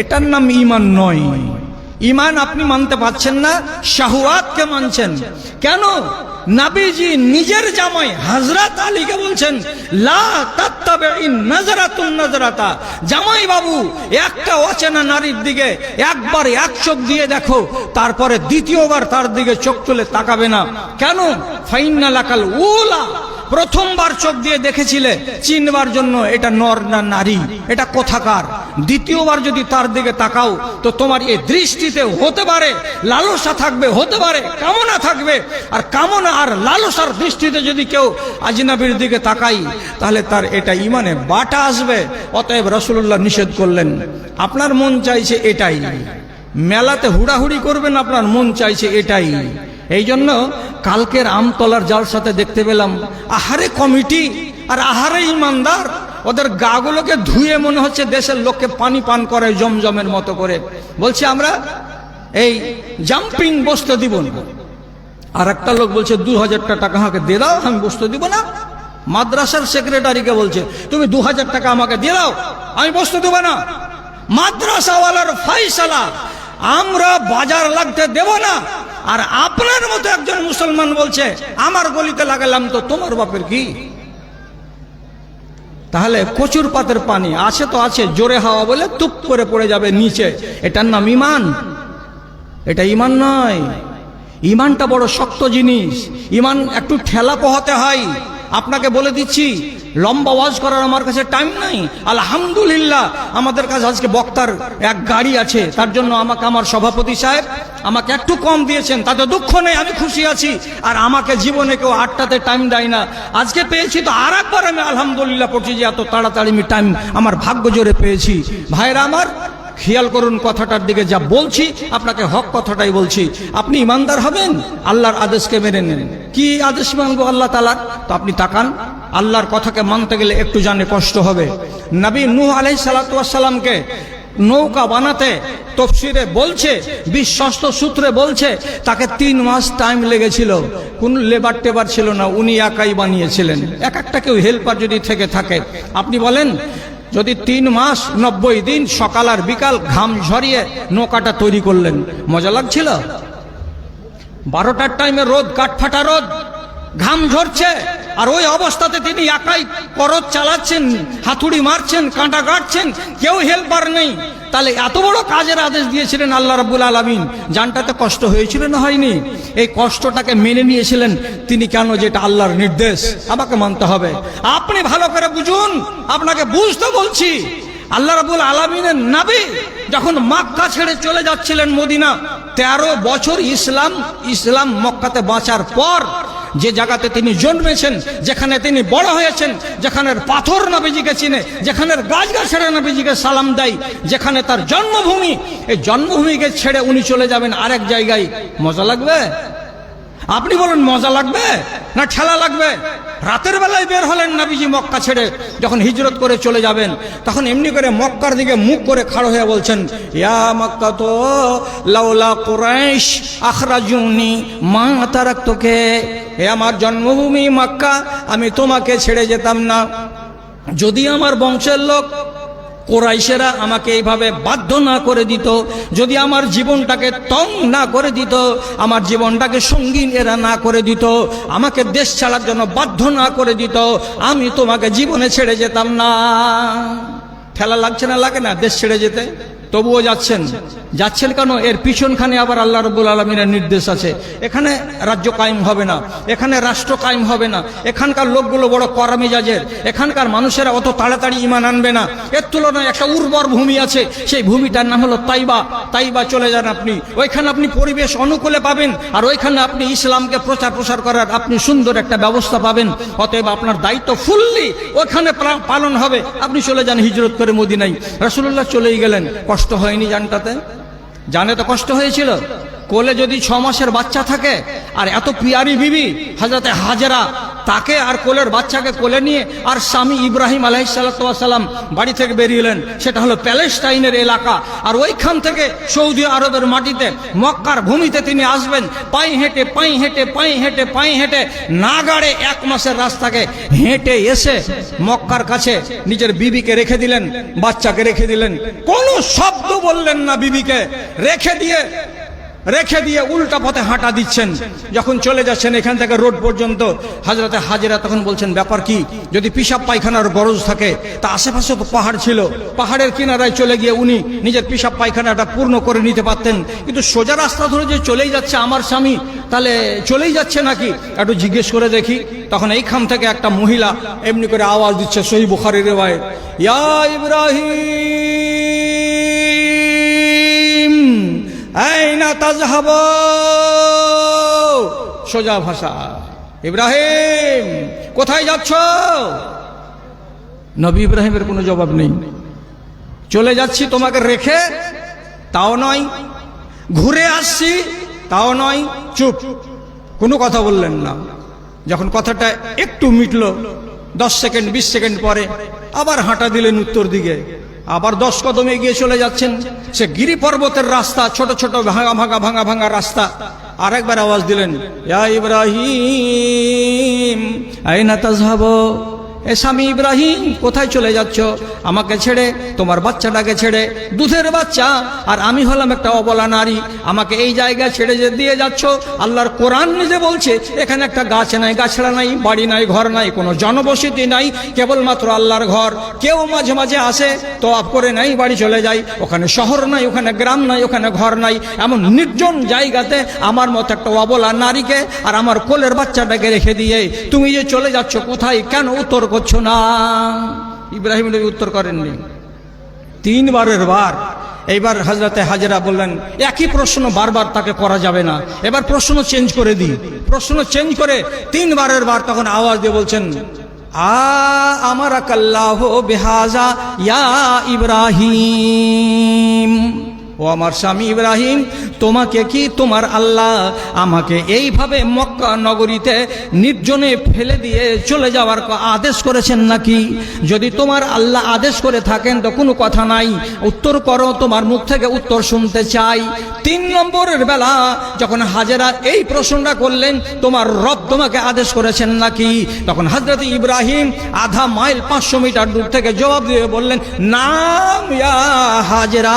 এটার নাম ইমান নয়। ইমান আপনি মানতে পারছেন না, শাহুয়াতকে মানছেন। কেন? নাবিজি নিজের জামাই হযরত আলীকে বলছেন জামাই বাবু একটা অচেনা নারীর দিকে একবার এক চোখ দিয়ে দেখো, তারপরে দ্বিতীয়বার তার দিকে চোখ তুলে তাকাবে না। কেন? ফাইন্না লাকাল উলা। প্রথমবার চোখ দিয়ে দেখেছিলে, চিনবার জন্য এটা নর না নারী? এটা কোথাকার? দ্বিতীয়বার যদি তার দিকে তাকাও, তো তোমার এই দৃষ্টিতে হতে পারে, লালসা থাকবে, হতে পারে, কামনা থাকবে। আর কামনা আর লালসার দৃষ্টিতে যদি কেউ আজনাবির দিকে তাকাই, তাহলে তার এটা ইমানে বাটা আসবে। অতএব রসুল্লাহ নিষেধ করলেন, আপনার মন চাইছে এটাই। মেলাতে হুড়াহুড়ি করবেন, আপনার মন চাইছে এটাই। এই জন্য কালকের আমতলার সাথে দেখতে পেলাম, আহারে কমিটি আর আহারে ইমানদার। ওদের গাগুলোকে ধুয়ে মনে হচ্ছে দেশের লোককে পানি পান করে জমজমের মতো করে। বলছে আমরা এই জাম্পিং বস্তু দিব না। আর একটা লোক বলছে, দু হাজারটা টাকা আমাকে দিয়ে দাও, আমি বস্তু দিব না। মাদ্রাসার সেক্রেটারিকে বলছে, তুমি দু হাজার টাকা আমাকে দিয়ে দাও, আমি বস্তু দেবো না। মাদ্রাসাওয়ালার ফাইসালা আমরা বাজার লাগতে দেব না। আর আপনার মতো একজন মুসলমান বলছে, আমার গলিতে লাগালাম তো তোমার বাপের কি? তাহলে কচুর পাতের পানি আছে তো আছে জোরে হাওয়া বলে তুপ করে পড়ে যাবে নিচে। এটার নাম ইমান। এটা ইমান নয়। ইমানটা বড় শক্ত জিনিস। ইমান একটু ঠেলা পোহাতে হয়। আপনাকে বলে দিচ্ছি, লম্বা ওয়াজ করার আমার কাছে টাইম নাই। আলহামদুলিল্লাহ, আমাদের কাছে আজকে বক্তার এক গাড়ি আছে, তার জন্য আমাকে আমার সভাপতি সাহেব আমাকে একটু কম দিয়েছেন, তাতে দুঃখ নেই, আমি খুশি আছি। আর আমাকে জীবনে কেউ আটটাতে টাইম দেয় না। আজকে পেয়েছি তো আর একবার আমি আলহামদুলিল্লাহ পড়ছি যে এত তাড়াতাড়ি আমি টাইম আমার ভাগ্য জোরে পেয়েছি। ভাইরা আমার, খেয়াল করুন কথাটার দিকে যা বলছি, আপনাকে হক কথাটাই বলছি। আপনি ইমানদার হবেন, আল্লাহর আদেশকে মেনে নেন। কি আদেশ মানবো আল্লাহ তালার তো আপনি তাকান, আল্লাহর কথাকে মানতে গেলে একটু জানে কষ্ট হবে। নবী নূহ আলাই সালাতামকে নৌকা বানাতে তফসিরে বলছে, বিশ্বস্ত সূত্রে বলছে, তাকে তিন মাস টাইম লেগেছিল। কোন লেবার টেবার ছিল না, উনি একাই বানিয়েছিলেন। এক একটা কেউ হেল্পার যদি থেকে থাকে। আপনি বলেন, যদি তিন মাস নব্বই দিন সকাল আর বিকাল ঘাম ঝরিয়ে নৌকাটা তৈরি করলেন, মজা লাগছিল? বারোটার টাইমে রোদ, কাঠফাটা রোদ। ঘাম ঝরছে, আর ওই অবস্থাতে তিনি একাই করত চালাচ্ছেন, হাতুড়ি মারছেন, কাঁটা কাটছেন, কেউ হেল্পার নেই। তাহলে এত বড় কাজের আদেশ দিয়েছিলেন আল্লাহ রাবুল আলমিন। জানটাতে কষ্ট হয়েছিল না হয়নি? এই কষ্টটাকে মেনে নিয়েছিলেন তিনি কেন যেটা আল্লাহর নির্দেশ? আমাকে মানতে হবে। আপনি ভালো করে বুঝুন, আপনাকে বুঝতে বলছি, আল্লাহ রাবুল আলমিনের নাবি যখন মক্কা ছেড়ে চলে যাচ্ছিলেন মদিনা, তেরো বছর ইসলাম ইসলাম মক্কাতে বাঁচার পর যে জায়গাতে তিনি জন্মেছেন, যেখানে তিনি বড় হয়েছেন, যেখানের পাথর নবীজিকে চিনে, যেখানের গাছ গাছেরা নবীজিকে সালাম দেয়, যেখানে তার জন্মভূমি, এই জন্মভূমিকে ছেড়ে উনি চলে যাবেন আরেক জায়গায়। মজা লাগবে? আপনি বলুন, মজা লাগবে? না ঠেলা লাগবে? রাতের বেলায় বের হলেন নাবিজি মক্কা ছেড়ে, যখন হিজরত করে চলে যাবেন, তখন এমনি করে মক্কার দিকে মুখ করে খাড়ো হয়ে বলছেন মক্কা তো মা তোকে। হে আমার জন্মভূমি মক্কা, আমি তোমাকে ছেড়ে যেতাম না। যদি আমার বংশের লোক কোরাইশেরা আমাকে এইভাবে বাধ্য না করে দিত। যদি আমার জীবনটাকে তং না করে দিত, আমার জীবনটাকে সঙ্গীন এরা না করে দিত, আমাকে দেশ ছাড়ার জন্য বাধ্য না করে দিত, আমি তোমাকে জীবনে ছেড়ে যেতাম না। ঠেলা লাগছে না, লাগে না দেশ ছেড়ে যেতে? তবুও যাচ্ছেন। যাচ্ছেন কেন? এর পিছনখানে আবার আল্লাহ রবুল আলমিনের নির্দেশ আছে। এখানে রাজ্য কায়েম হবে না। এখানে রাষ্ট্র কায়েম হবে না। এখানকার লোকগুলো বড় করা মেজাজের। এখানকার মানুষেরা অত তাড়াতাড়ি ইমান আনবে না। এর তুলনায় একটা উর্বর ভূমি আছে। সেই ভূমিটার নাম হলো তাইবা। তাইবা চলে যান আপনি। ওইখানে আপনি পরিবেশ অনুকূলে পাবেন। আর ওইখানে আপনি ইসলামকে প্রচার প্রসার করার আপনি সুন্দর একটা ব্যবস্থা পাবেন। অতএব আপনার দায়িত্ব ফুললি ওখানে পালন হবে। আপনি চলে যান হিজরত করে মদিনাই রসুল্লাহ চলেই গেলেন। কষ্ট হয়নি জানটাতে? জানে তো কষ্ট হয়েছিল। কোলে যদি ছ মাসের বাচ্চা থাকে, আর এত পিয়ারি বিবি হাজরাতে হাজরা তাকে আর কোলের বাচ্চাকে কোলে নিয়ে আর স্বামী ইব্রাহিম আলাইসাল্লাম বাড়ি থেকে বেরিয়েলেন। সেটা হলো প্যালেস্টাইনের এলাকা। আর ওইখান থেকে সৌদি আরবের মাটিতে, মক্কার ভূমিতে তিনি আসবেন। পাই হেঁটে পাই হেঁটে পাই হেঁটে পাই হেঁটে নাগাড়ে এক মাসের রাস্তাকে হেঁটে এসে মক্কার কাছে নিজের বিবিকে রেখে দিলেন, বাচ্চাকে রেখে দিলেন। কোনো শব্দ বললেন না বিবিকে। রেখে দিয়ে রেখে দিয়ে উল্টা পথে হাঁটা দিচ্ছেন। যখন চলে যাচ্ছেন এখান থেকে রোড পর্যন্ত হাজরাতে হাজিরা তখন বলছেন, ব্যাপার কি? যদি পিসাব পায়খানার গরজ থাকে, তা আশেপাশে তো পাহাড় ছিল। পাহাড়ের কিনারায় চলে গিয়ে উনি নিজের পিসাব পায়খানাটা পূর্ণ করে নিতে পারতেন। কিন্তু সোজা রাস্তা ধরে যে চলেই যাচ্ছে আমার স্বামী, তাহলে চলেই যাচ্ছে নাকি? একটু জিজ্ঞেস করে দেখি। তখন এইখান থেকে একটা মহিলা এমনি করে আওয়াজ দিচ্ছে সহি বুখারির রেওয়ায় ইয়া ইব্রাহিম! সোজা ভাষা। ইব্রাহিম, কোথায় যাচ্ছ? নবী ইব্রাহিমের কোনো জবাব নেই। চলে যাচ্ছি তোমাকে রেখে, তাও নয়। ঘুরে আসছি, তাও নয়। চুপ। কোনো কথা বললেন না। যখন কথাটা একটু মিটল, দশ সেকেন্ড, বিশ সেকেন্ড পরে আবার হাঁটা দিলেন উত্তর দিকে। আবার দশ কদমে এগিয়ে চলে যাচ্ছেন। সে গিরি পর্বতের রাস্তা, ছোট ছোট ভাঙা ভাঙা ভাঙা ভাঙা রাস্তা। আরেকবার আওয়াজ দিলেন, ইয়া ইব্রাহিম, আইনা তাজহাবো? এ স্বামী ইব্রাহিম, কোথায় চলে যাচ্ছ? আমাকে ছেড়ে, তোমার বাচ্চাটাকে ছেড়ে। দুধের বাচ্চা, আর আমি হলাম একটা অবলা নারী। আমাকে এই জায়গায় ছেড়ে যে দিয়ে যাচ্ছ, আল্লাহর কোরআন নিজে বলছে, এখানে একটা গাছ নাই, গাছড়া নাই, বাড়ি নাই, ঘর নাই, কোনো জনবসতি নাই, কেবলমাত্র আল্লাহর ঘর। কেউ মাঝে মাঝে আসে তো আপ করে নাই বাড়ি চলে যায়। ওখানে শহর নাই, ওখানে গ্রাম নাই, ওখানে ঘর নাই। এমন নির্জন জায়গাতে আমার মতো একটা অবলা নারীকে আর আমার কোলের বাচ্চাটাকে রেখে দিয়ে, তুমি যে চলে যাচ্ছ, কোথায়, কেন উত্তর করছ না? ইব্রাহিম নবী উত্তর করেননি। তিনবারের বার। এইবার হাজরাতে হাজরা বললেন, একই প্রশ্ন বারবার তাকে করা যাবে না। এবার প্রশ্ন চেঞ্জ করে দিই। প্রশ্ন চেঞ্জ করে তিনবারের বার তখন আওয়াজ দিয়ে বলছেন, আ আমার কাল্লাহ বেহাজা ইয়া ইব্রাহিম। ও আমার স্বামী ইব্রাহিম, তোমাকে কি তোমার আল্লাহ আমাকে এইভাবে মক্কা নগরীতে নির্জনে ফেলে দিয়ে চলে যাওয়ার আদেশ করেছেন নাকি? যদি তোমার আল্লাহ আদেশ করে থাকেন তো কোনো কথা নাই। উত্তর করো, তোমার মুখ থেকে উত্তর শুনতে চাই। তিন নম্বরের বেলা যখন হাজেরা এই প্রশ্নটা করলেন, তোমার রব তোমাকে আদেশ করেছেন নাকি? তখন হজরত ইব্রাহিম আধা মাইল পাঁচশো মিটার দূর থেকে জবাব দিয়ে বললেন, নাম হাজেরা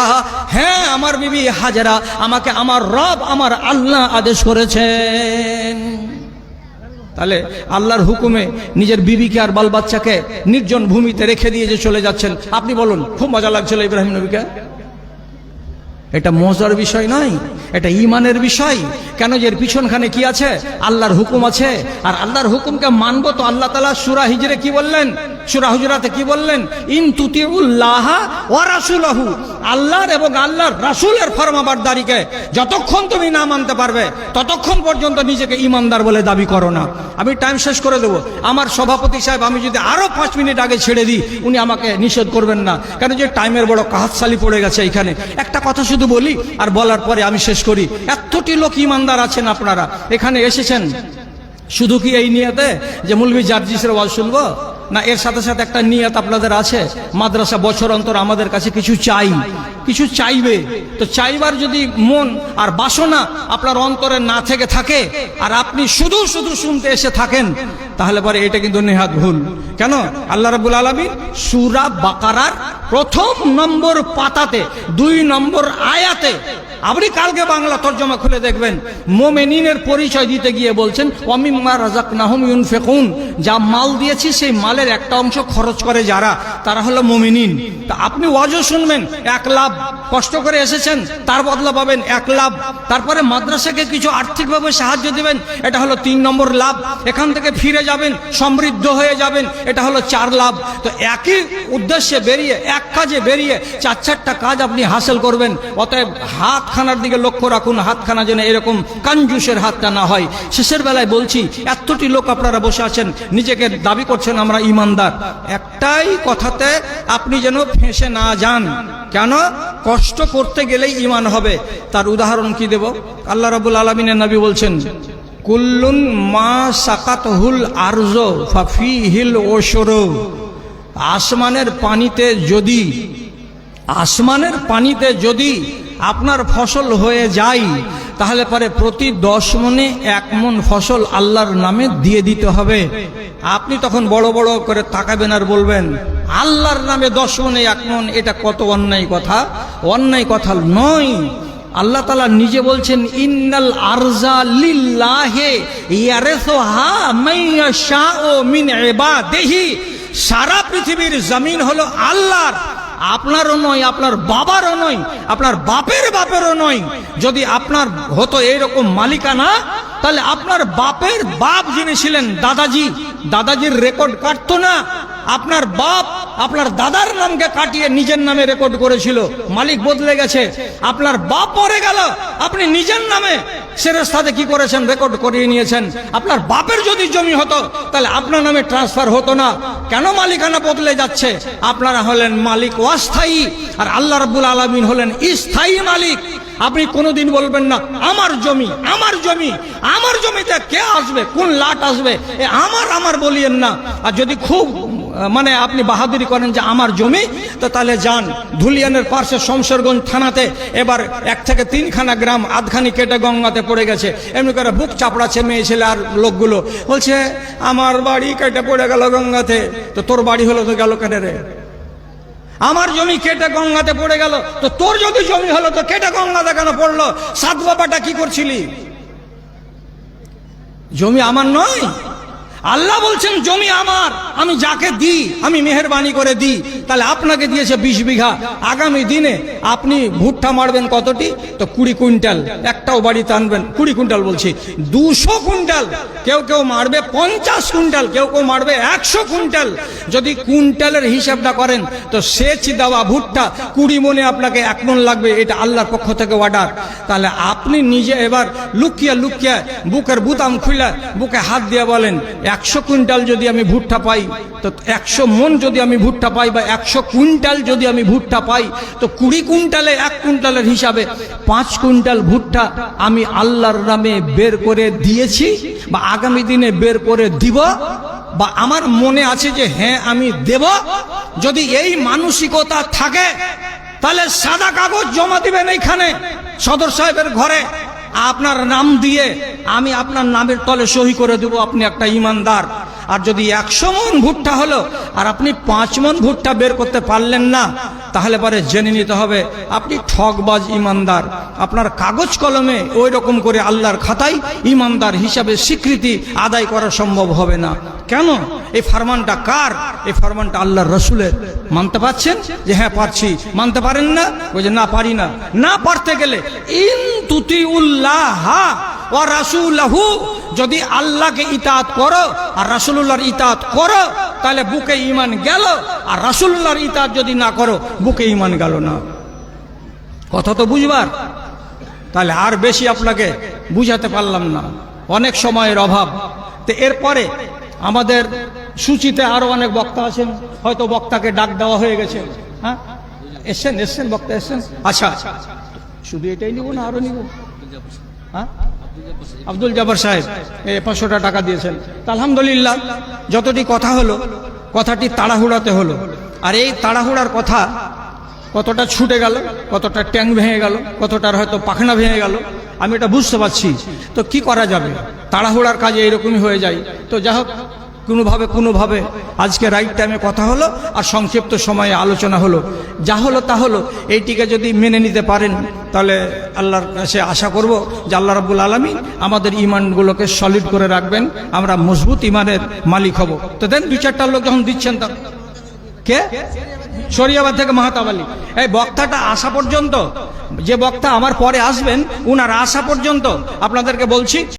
হ্যাঁ আমার বিবি হাজারা আমাকে আমার রব, আমার আল্লাহ আদেশ করেছেন তাহলে আল্লাহর হুকুমে নিজের বিবিকে আর বাল বাচ্চাকে নির্জন ভূমিতে রেখে দিয়ে যে চলে যাচ্ছেন, আপনি বলুন, খুব মজা লাগছিল ইব্রাহিম নবীকে? এটা মজার বিষয় নয়, এটা ইমানের বিষয়। কেন যে এর পিছনখানে কি আছে? আল্লাহর হুকুম আছে। আর আল্লাহর হুকুমকে মানবো তো আল্লাহ তালা সুরা হিজরে কি বললেন? সুরা কি বললেন? ইন তুতিউল্লাহ আল্লাহর এবং আল্লাহর রাসূলের ফরমাবারদারিকে যতক্ষণ তুমি না মানতে পারবে, ততক্ষণ পর্যন্ত নিজেকে ইমানদার বলে দাবি করো না। আমি টাইম শেষ করে দেবো। আমার সভাপতি সাহেব, আমি যদি আরও পাঁচ মিনিট আগে ছেড়ে দিই, উনি আমাকে নিষেধ করবেন না। কেন যে টাইমের বড় কাহাতশালি পড়ে গেছে এখানে একটা কথা শুধু বলি, আর বলার পরে আমি শেষ করি। এতটি লোক ইমানদার আছেন আপনারা। এখানে এসেছেন। শুধু কি এই নিয়তে যে মুলবি জার্জিসের ওয়াজ শুনব? না, এর সাথে সাথে একটা নিয়ত আপনাদের আছে। মাদ্রাসা বছর অন্তর আমাদের কাছে কিছু চাই। কিছু চাইবে। তো চাইবার যদি মন আর বাসনা আপনার অন্তরে না থেকে থাকে, আর আপনি শুধু শুধু শুনতে এসে থাকেন, তাহলে পরে এটা কিন্তু নেহাত ভুল। কেন? আল্লাহ রাবুল আলমী সুরা বাকারার প্রথম নম্বর পাতাতে, দুই নম্বর আয়াতে, আপনি কালকে বাংলা তর্জমা খুলে দেখবেন, মোমেনিনের পরিচয় দিতে গিয়ে বলছেন অমিম্মা রাজাক নাহম ফেকুন যা মাল দিয়েছি, সেই মালের একটা অংশ খরচ করে যারা, তারা হলো মোমেনিন। তা আপনি ওয়াজও শুনবেন, এক লাভ up. কষ্ট করে এসেছেন, তার বদলা পাবেন এক লাভ। তারপরে মাদ্রাসাকে কিছু আর্থিকভাবে সাহায্য দিবেন, এটা হলো তিন নম্বর লাভ। এখান থেকে ফিরে যাবেন, সমৃদ্ধ হয়ে যাবেন, এটা হলো চার লাভ। তো একই উদ্দেশ্যে বেরিয়ে, এক কাজে বেরিয়ে চার চারটা কাজ আপনি হাসিল করবেন। অতএব হাতখানার দিকে লক্ষ্য রাখুন, হাতখানা যেন এরকম কাঞ্জুসের হাতটা না হয়। শেষের বেলায় বলছি, এতটি লোক আপনারা বসে আছেন, নিজেকে দাবি করছেন আমরা ইমানদার। একটাই কথাতে আপনি যেন ফেঁসে না যান। কেন? কষ্ট করতে গেলেই ইমান হবে। তার উদাহরণ কি দেব? আল্লাহ রাবুল আলমিনের নবী বলছেন, কুল্লুন মা সাকাত হুল আর্জ ফাফি হিল ওসর আসমানের পানিতে যদি, আসমানের পানিতে যদি আপনার ফসল হয়ে যায়, তাহলে পরে প্রতি দশ মনে এক মন ফসল আল্লাহর নামে দিয়ে দিতে হবে। আপনি তখন বড় বড় করে তাকাবেন আর বলবেন, আল্লাহর নামে দশ মনে এক মন, এটা কত অন্যায় কথা? অন্যায় কথা নয়। আল্লাহ তালা নিজে বলছেন, ইন্নাল আরজা লিল্লাহে দেহি সারা পৃথিবীর জমিন হলো আল্লাহর। আপনারও নয়, আপনার বাবারও নয়, আপনার বাপের বাপেরও নয়। যদি আপনার হতো এইরকম মালিকানা, তাহলে আপনার বাপের বাপ যিনি ছিলেন, দাদাজি, দাদাজির রেকর্ড কাটতো না। আপনার বাপ আপনার দাদার নামকে কাটিয়ে নিজের নামে রেকর্ড করেছিল। মালিক বদলে গেছে। আপনার বাপ পরে গেল। আপনি নিজের নামে সেরেস্তাতে কি করেছেন? রেকর্ড করিয়ে নিয়েছেন। আপনার বাপের যদি জমি হতো, তাহলে আপনার নামে ট্রান্সফার হতো না। কেন মালিকানা বদলে যাচ্ছে? আপনারা হলেন মালিক অস্থায়ী, আর আল্লাহ রাব্বুল আলমিন হলেন স্থায়ী মালিক। আপনি কোনোদিন বলবেন না, আমার জমি আমার জমি, আমার জমিতে কে আসবে? কোন লাট আসবে? এ আমার আমার বলিয়েন না। আর যদি খুব মানে আপনি বাহাদুরি করেন যে আমার জমি, তো তাহলে যান। ধুলিয়ানের পার্শ্বে শমশেরগঞ্জ থানাতে এবার এক থেকে তিনখানা গ্রাম আধখানি কেটে গঙ্গাতে পড়ে গেছে। এমনি করে বুক চাপড়াচ্ছে মেয়ে ছেলে আর লোকগুলো। বলছে, আমার বাড়ি কেটে পড়ে গেল গঙ্গাতে। তো তোর বাড়ি হলো তো গেল কেটে রে? আমার জমি কেটে গঙ্গাতে পড়ে গেল। তো তোর যদি জমি হলো, তো কেটে গঙ্গাতে কেন পড়ল? সাত বাবাটা কি করছিলি? জমি আমার নয়। আল্লাহ বলছেন জমি আমার আমি যাকে দিই আমি মেহরবানি করে দিই। তাহলে আপনাকে দিয়েছে বিশ বিঘা। আগামী দিনে আপনি ভুট্টা মারবেন কতটি? তো কুড়ি কুইন্টাল। একটাও বাড়িতে আনবেন। কুড়ি কুইন্টাল বলছি। দুশো কুইন্টাল। কেউ কেউ মারবে পঞ্চাশ কুইন্টাল। কেউ কেউ মারবে একশো কুইন্টাল। যদি কুইন্টালের হিসাবটা করেন, তো সেচ দেওয়া ভুট্টা কুড়ি মনে আপনাকে এক মন লাগবে। এটা আল্লাহর পক্ষ থেকে অর্ডার তাহলে আপনি নিজে এবার লুকিয়া লুকিয়া বুকের বুতাম খুলে বুকে হাত দিয়ে বলেন, একশো কুইন্টাল যদি আমি ভুট্টা পাই, তো একশো মন যদি আমি ভুট্টা পাই বা একশো কুইন্টাল যদি আমি ভুট্টা পাই, তো কুড়ি কুইন্টালে এক কুইন্টালের হিসাবে পাঁচ কুইন্টাল ভুট্টা আমি আল্লাহর নামে বের করে দিয়েছি বা আগামী দিনে বের করে দিব বা আমার মনে আছে যে হ্যাঁ আমি দেব। যদি এই মানসিকতা থাকে, তাহলে সাদা কাগজ জমা দিবেন এইখানে সদর সাহেবের ঘরে। আপনার নাম দিয়ে আমি আপনার নামের তলে সহি করে দেব, আপনি একটা ইমানদার। আর যদি একশো মন ভুট্টা হলো, আর আপনি পাঁচ মন ভুট্টা বের করতে পারলেন না, তাহলে পরে জেনে নিতে হবে, আপনি ঠকবাজ ইমানদার। আপনার কাগজ কলমে ওই রকম করে আল্লাহর খাতায় ইমানদার হিসাবে স্বীকৃতি আদায় করা সম্ভব হবে না। কেন? এই ফারমানটা কার? এই ফারমানটা আল্লাহর রসুলের। মানতে পারছেন? যে হ্যাঁ পারছি। মানতে পারেন না? ওই যে না, পারি না। না পারতে গেলে, ইন তুতি উল্লাহ যদি আল্লাহকে ইতাত করো আর রাসুল্লাহর ইতাত করো, তাহলে বুকে ইমান গেল। আর রাসুল্লাহর ইতাত যদি না করো, বুকে ইমান গেল না। কথা তো বুঝবার? তাহলে আর বেশি আপনাকে বুঝাতে পারলাম না। অনেক সময়ের অভাব। তো এরপরে আমাদের সূচিতে আরও অনেক বক্তা আছেন। হয়তো বক্তাকে ডাক দেওয়া হয়ে গেছে। হ্যাঁ? এসছেন এসছেন বক্তা, এসছেন? আচ্ছা। শুধু এটাই নিব না, আরও নিব। হ্যাঁ? আব্দুল জাফর সাহেব পাঁচশোটা টাকা দিয়েছেন। আলহামদুলিল্লাহ, যতটি কথা হলো, কথাটি তাড়াহুড়াতে হলো। আর এই তাড়াহুড়ার কথা কতটা ছুটে গেল, কতটা ট্যাং ভেঙে গেল, কতটার হয়তো পাখনা ভেঙে গেল, আমি এটা বুঝতে পারছি। তো কি করা যাবে? তাড়াহুড়ার কাজে এরকমই হয়ে যায়। তো যাই হোক কোনোভাবে কোনোভাবে। আজকে রাইট টাইমে কথা হলো আর সংক্ষিপ্ত সময়ে আলোচনা হলো। যা হলো তা হলো, এইটিকে যদি মেনে নিতে পারেন, তাহলে আল্লাহর কাছে আশা করব যে আল্লাহ রাবুল আলমী আমাদের ইমানগুলোকে সলিড করে রাখবেন। আমরা মজবুত ইমানের মালিক হব। তো দেন দু চারটা লোক যখন দিচ্ছেন তা কে? শরিয়াবাদ থেকে মাহাতাব আলী। এই বক্তাটা আসা পর্যন্ত, যে বক্তা আমার পরে আসবেন, উনার আসা পর্যন্ত আপনাদেরকে বলছি